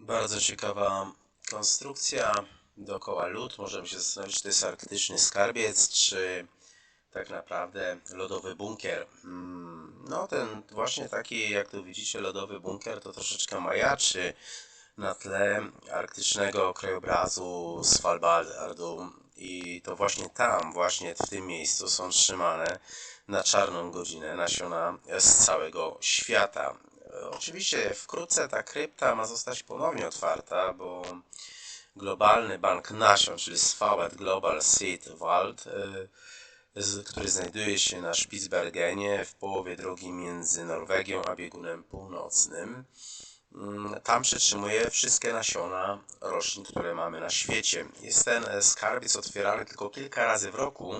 Bardzo ciekawa konstrukcja. Dookoła lód. Możemy się zastanowić, czy to jest arktyczny skarbiec, czy tak naprawdę lodowy bunkier. Mm, No, ten właśnie taki, jak tu widzicie, lodowy bunkier to troszeczkę majaczy na tle arktycznego krajobrazu Svalbardu. I to właśnie tam, właśnie w tym miejscu są trzymane na czarną godzinę nasiona z całego świata. Oczywiście wkrótce ta krypta ma zostać ponownie otwarta, bo globalny bank nasion, czyli Svalbard Global Seed Vault, e, który znajduje się na Spitsbergenie w połowie drogi między Norwegią a biegunem północnym. Mm, Tam przetrzymuje wszystkie nasiona roślin, które mamy na świecie. Jest ten skarbiec otwierany tylko kilka razy w roku,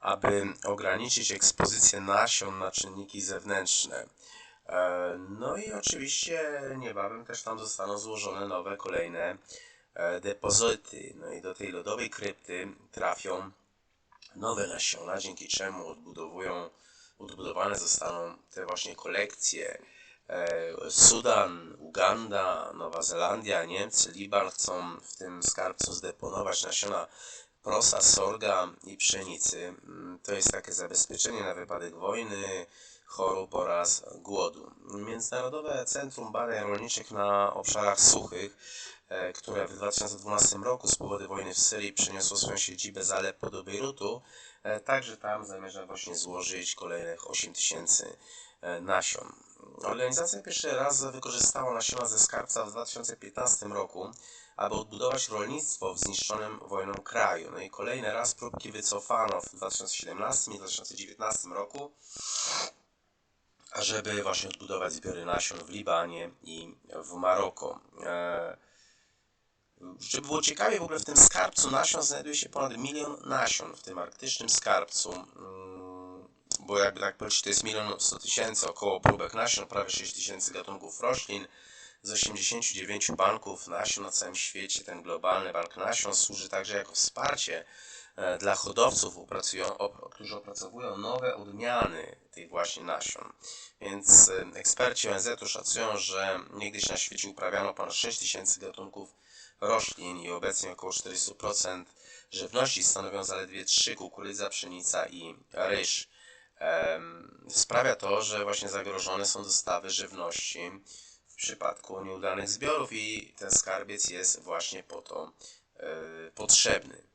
aby ograniczyć ekspozycję nasion na czynniki zewnętrzne. E, No i oczywiście niebawem też tam zostaną złożone nowe, kolejne e, depozyty. No i do tej lodowej krypty trafią nowe nasiona, dzięki czemu odbudowują, odbudowane zostaną te właśnie kolekcje. E, Sudan, Uganda, Nowa Zelandia, Niemcy, Liban chcą w tym skarbcu zdeponować nasiona prosa, sorga i pszenicy. Mm, To jest takie zabezpieczenie na wypadek wojny, chorób oraz głodu. Międzynarodowe Centrum Badań Rolniczych na obszarach suchych, które w 2012 roku z powodu wojny w Syrii przeniosło swoją siedzibę z Aleppo do Bejrutu, e, także tam zamierza właśnie złożyć kolejnych 8 tysięcy e, nasion. Organizacja pierwszy raz wykorzystała nasiona ze skarbca w 2015 roku, aby odbudować rolnictwo w zniszczonym wojną kraju. No i kolejny raz próbki wycofano w 2017 i 2019 roku, ażeby właśnie odbudować zbiory nasion w Libanie i w Maroko. Żeby było ciekawie, w ogóle w tym skarbcu nasion znajduje się ponad milion nasion w tym arktycznym skarbcu. Mm, Bo jakby tak powiedzieć, to jest milion sto tysięcy około próbek nasion, prawie 6 tysięcy gatunków roślin z 89 banków nasion na całym świecie. Ten globalny bank nasion służy także jako wsparcie e, dla hodowców, którzy opracowują nowe odmiany tych właśnie nasion. Więc e, eksperci ONZ-u szacują, że niegdyś na świecie uprawiano ponad 6 tysięcy gatunków roślin i obecnie około 40% żywności stanowią zaledwie trzy kukurydza, pszenica i ryż. Sprawia to, że właśnie zagrożone są dostawy żywności w przypadku nieudanych zbiorów i ten skarbiec jest właśnie po to e, potrzebny.